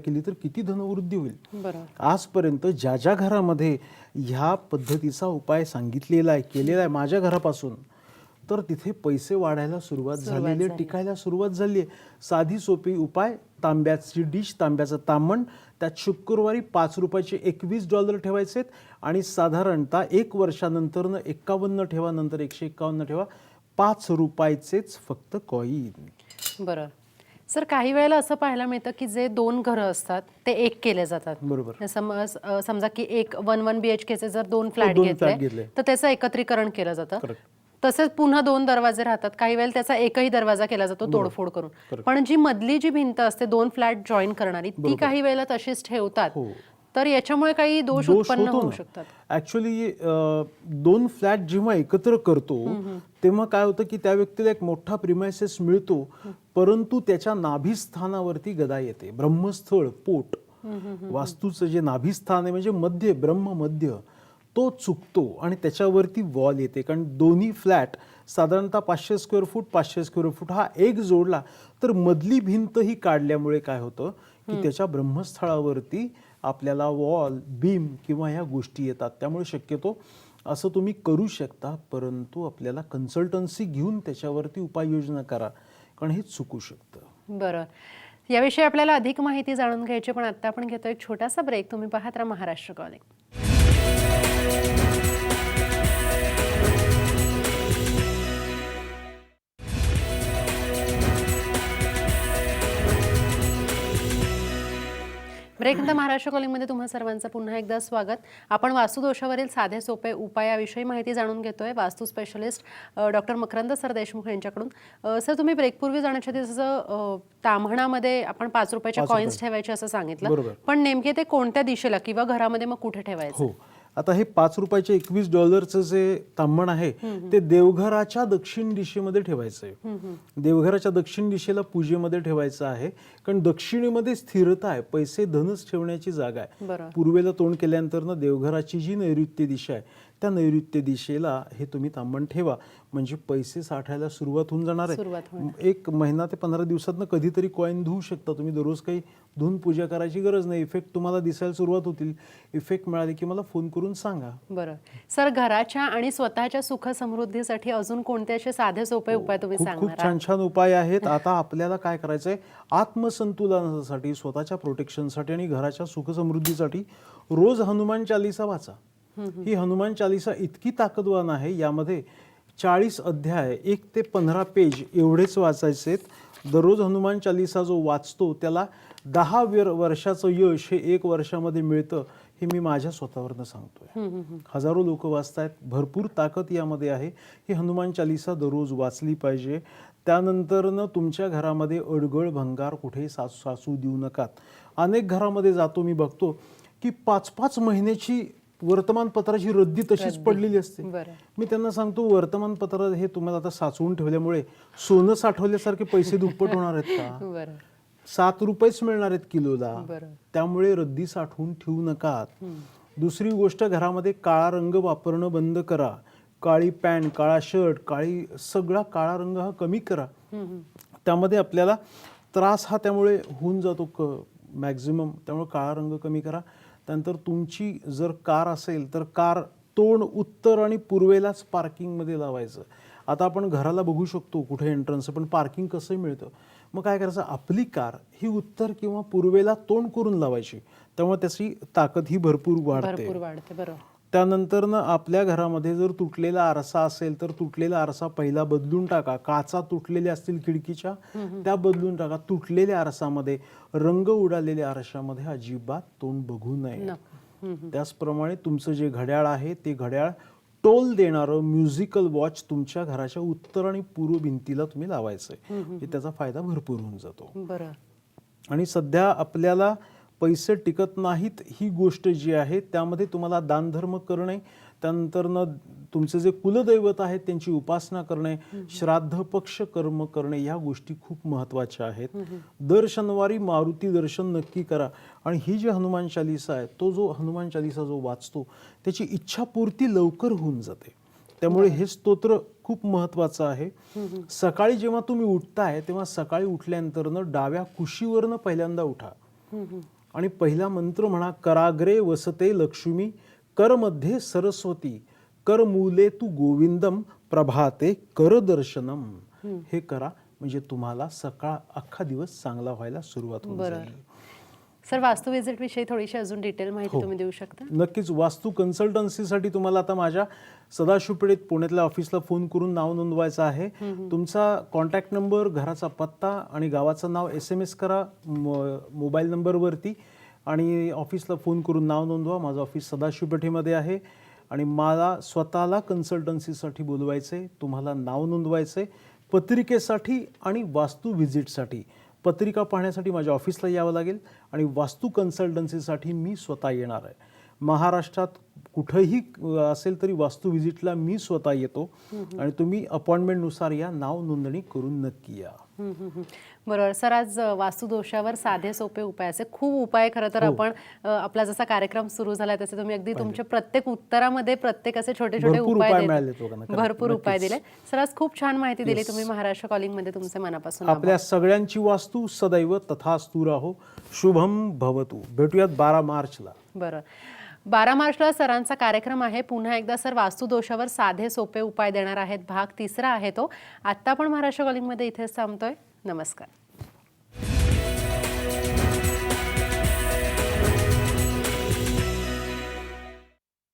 केली तर किती धनवृद्धी होईल? बरोबर. आजपर्यंत ज्या ज्या घरामध्ये ह्या पद्धतीचा उपाय सांगितलेला आहे केलेला आहे माझ्या घरापासून तर तिथे पैसे वाढायला सुरुवात झालेली आहे टिकायला सुरुवात झाली आहे. साधी सोपी उपाय तांब्याची डिश तांब्याचं तांबण त्यात शुक्रवारी पाच रुपयाचे एकवीस डॉलर ठेवायचे आणि साधारणतः एक वर्षानंतरनं एक्कावन्न ठेवा नंतर एकशे एक्कावन्न ठेवा पाच रुपयाचेच फक्त कॉईन बरं सर काही वेळेला असं पाहायला मिळतं की जे दोन घरं असतात ते एक केले जातात. बरोबर. समज अ, समजा की एक वन वन बी एच केचे जर दोन फ्लॅट दोन flat घेतले घेतले. तर त्याचं एकत्रीकरण केलं जातं. Correct. तसेच पुन्हा दोन दरवाजे राहतात. काही वेळेला त्याचा एकही दरवाजा केला जातो तोडफोड करून. पण जी मधली जी भिंत असते दोन फ्लॅट जॉईन करणारी ती काही वेळेला तशीच ठेवतात. हो. तर याच्यामुळे काही दोष उत्पन्न होऊ शकतात. ऍक्च्युली दोन फ्लॅट जेव्हा एकत्र करतो तेव्हा काय होतं की त्या व्यक्तीला एक मोठा प्रिमायसेस मिळतो परंतु त्याच्या नाभिस्थानावरती गदा येते. ब्रह्मस्थळ पोट. वास्तूचं जे नाभिस्थान आहे म्हणजे मध्य ब्रह्म मध्य तो चुकतो आणि त्याच्यावरती वॉल येते. कारण दोन्ही फ्लॅट साधारणतः पाचशे स्क्वेअर फूट पाचशे स्क्वेअर फूट हा एक जोडला. तर मधली भिंत ही काढल्यामुळे काय होतं की त्याच्या ब्रह्मस्थळावरती आपल्याला वॉल बीम किंवा ह्या गोष्टी येतात. त्यामुळे शक्यतो असं तुम्ही करू शकता परंतु आपल्याला कन्सल्टन्सी घेऊन त्याच्यावरती उपाययोजना करा कारण हे चुकू शकतं. बरं. याविषयी आपल्याला अधिक माहिती जाणून घ्यायची पण आत्ता आपण घेतो एक छोटासा ब्रेक तुम्ही पाहत राहा महाराष्ट्र कॉलिंग ब्रेक नंतर महाराष्ट्र कॉलिंगमध्ये तुम्हा सर्वांचं पुन्हा एकदा स्वागत. आपण वास्तुदोषावरील साधे सोपे उपायाविषयी माहिती जाणून घेतोय. Vastu specialist doctor Makarand sir Deshmukh यांच्याकडून. सर तुम्ही ब्रेकपूर्वी जाण्याच्या जसं ताम्हणामध्ये आपण पाच रुपयाच्या कॉईन्स ठेवायचे असं सांगितलं. पण नेमके ते कोणत्या दिशेला किंवा घरामध्ये मग कुठे ठेवायचं? हो. आता हे पाच रुपयाचे एकवीस डॉलरचं जे तांबण आहे ते देवघराच्या दक्षिण दिशेमध्ये ठेवायचं आहे. देवघराच्या दक्षिण दिशेला पूजेमध्ये ठेवायचं आहे. कारण दक्षिणेमध्ये स्थिरता आहे पैसे धनच ठेवण्याची जागा आहे. पूर्वेला तोंड केल्यानंतर ना देवघराची जी नैऋत्य दिशा आहे त्या नैऋत्य दिशेला हे तुम्ही तांबण ठेवा. म्हणजे पैसे साठायला सुरुवात होऊन जाणार आहे. एक महिना ते पंधरा दिवसातनं कधीतरी कॉईन धुवू शकता. तुम्ही दररोज काही धुवून पूजा करायची गरज नाही. इफेक्ट तुम्हाला दिसायला सुरुवात होतील. इफेक्ट मिळाले की मला फोन करून सांगा. बरं. सर घराच्या आणि स्वतःच्या सुख समृद्धीसाठी अजून कोणते असे साधे सोपे उपाय तुम्ही खूप छान छान उपाय आहेत. आता आपल्याला काय करायचंय? आत्मसंतुलनासाठी स्वतःच्या प्रोटेक्शनसाठी आणि घराच्या सुखसमृद्धीसाठी रोज हनुमान चालिसा वाचा. ही हनुमान चालिसा इतकी ताकदवान आहे यामध्ये चाळीस अध्याय एक ते पंधरा पेज एवढेच वाचायचे दररोज हनुमान चालिसा जो वाचतो त्याला दहा वर वर्षाचं यश हे एक वर्षामध्ये मिळतं हे मी माझ्या स्वतःवरनं सांगतोय. हजारो लोक वाचतायत भरपूर ताकद यामध्ये आहे. ही हनुमान चालिसा दररोज वाचली पाहिजे. त्यानंतरनं तुमच्या घरामध्ये अडगळ भंगार कुठे सासू सासू देऊ नकात. अनेक घरामध्ये जातो मी बघतो की पाच पाच महिन्याची वर्तमानपत्राची रद्दी तशीच पडलेली असते. मी त्यांना सांगतो वर्तमानपत्र हे तुम्हाला आता साचवून ठेवल्यामुळे सोनं साठवल्यासारखे पैसे दुप्पट होणार आहेत का? सात रुपयेच मिळणार आहेत किलोला. त्यामुळे रद्दी साठवून ठेवू नकात. दुसरी गोष्ट घरामध्ये काळा रंग वापरणं बंद करा. काळी पॅन्ट काळा शर्ट काळी सगळा काळा रंग हा कमी करा. त्यामध्ये आपल्याला त्रास हा त्यामुळे होऊन जातो मॅक्झिमम त्यामुळे काळा रंग कमी करा. त्यानंतर तुमची जर कार असेल तर कार तोंड उत्तर आणि पूर्वेलाच पार्किंगमध्ये लावायचं. आता आपण घराला बघू शकतो कुठे एंट्रन्स पण पार्किंग कसं मिळतं? मग काय करायचं? आपली कार ही उत्तर किंवा पूर्वेला तोंड करून लावायची. त्यामुळे त्याची ताकद ही भरपूर वाढते. भरपूर वाढते बरोबर. त्यानंतर ना आपल्या घरामध्ये जर तुटलेला आरसा असेल तर तुटलेला आरसा पहिला बदलून टाका. काचा तुटलेल्या असतील खिडकीच्या त्या बदलून टाका. तुटलेल्या आरसामध्ये रंग उडालेल्या आरशामध्ये अजिबात तोंड बघू नये. त्याचप्रमाणे तुमचं जे घड्याळ आहे ते घड्याळ टोल देणारं म्युझिकल वॉच तुमच्या घराच्या उत्तर आणि पूर्व भिंतीला तुम्ही लावायचं आहे त्याचा फायदा भरपूर होऊन जातो. आणि सध्या आपल्याला पैसे टिकत नाहीत ही गोष्ट जी आहे त्यामध्ये तुम्हाला दानधर्म करणे त्यानंतरनं तुमचे जे कुलदैवत आहेत त्यांची उपासना करणे श्राद्ध पक्ष कर्म करणे या गोष्टी खूप महत्त्वाच्या आहेत. दर शनिवारी मारुती दर्शन नक्की करा. आणि ही जी हनुमान चालिसा आहे तो जो हनुमान चालिसा जो वाचतो त्याची इच्छापूर्ती लवकर होऊन जाते. त्यामुळे हे स्तोत्र खूप महत्वाचं आहे. सकाळी जेव्हा तुम्ही उठताय तेव्हा सकाळी उठल्यानंतरनं डाव्या कुशीवरनं पहिल्यांदा उठा. आणि पहिला मंत्र म्हणा कराग्रे वसते लक्ष्मी करमध्ये सरस्वती कर मूले तू गोविंदम प्रभाते कर दर्शनम. हे करा म्हणजे तुम्हाला सकाळ अख्खा दिवस चांगला व्हायला सुरुवात. जाईल. सर वास्तू विजिट विषयी थोडीशी अजून डिटेल माहिती हो. तुम्ही देऊ शकता? नक्कीच. वास्तू कन्सल्टन्सीसाठी तुम्हाला आता माझ्या सदाशिवपेठेत पुण्यातल्या ऑफिसला फोन करून नाव नोंदवायचं आहे. तुमचा कॉन्टॅक्ट नंबर घराचा पत्ता आणि गावाचं नाव एस एम एस करा मोबाईल नंबरवरती आणि ऑफिसला फोन करून नाव नोंदवा. माझं ऑफिस सदाशिवपेठेमध्ये आहे आणि मला स्वतःला कन्सल्टन्सीसाठी बोलवायचं आहे तुम्हाला नाव नोंदवायचं आहे पत्रिकेसाठी आणि वास्तू व्हिजिटसाठी पत्रिका पाहण्यासाठी माझ्या ऑफिसला यावं लागेल आणि वास्तू कन्सल्टन्सीसाठी मी स्वतः येणार आहे महाराष्ट्रात कुठंही असेल तरी वास्तू व्हिजिटला मी स्वतः येतो आणि तुम्ही अपॉइंटमेंटनुसार या नाव नोंदणी करून नक्की या. बरोबर. सर आज वास्तुदोषावर साधे सोपे उपाय असे खूप उपाय खरं तर हो. आपण आपला जसा कार्यक्रम सुरू झाला तसे तुम्ही अगदी तुमच्या प्रत्येक उत्तरामध्ये प्रत्येक असे छोटे छोटे उपाय भरपूर उपाय. दिले सर आज खूप छान माहिती दिली तुम्ही महाराष्ट्र कॉलिंगमध्ये तुमचे मनापासून. आपल्या सगळ्यांची वास्तू सदैव तथास्तु राहो शुभम भवतु. भेटूयात बारा मार्चला. बरं. बारा मार्चला सरांचा कार्यक्रम आहे. पुन्हा एकदा सर वास्तुदोषावर साधे सोपे उपाय देणार आहेत. भाग तिसरा आहे तो. आत्ता पण महाराष्ट्र कॉलिंगमध्ये इथेच थांबतोय. नमस्कार.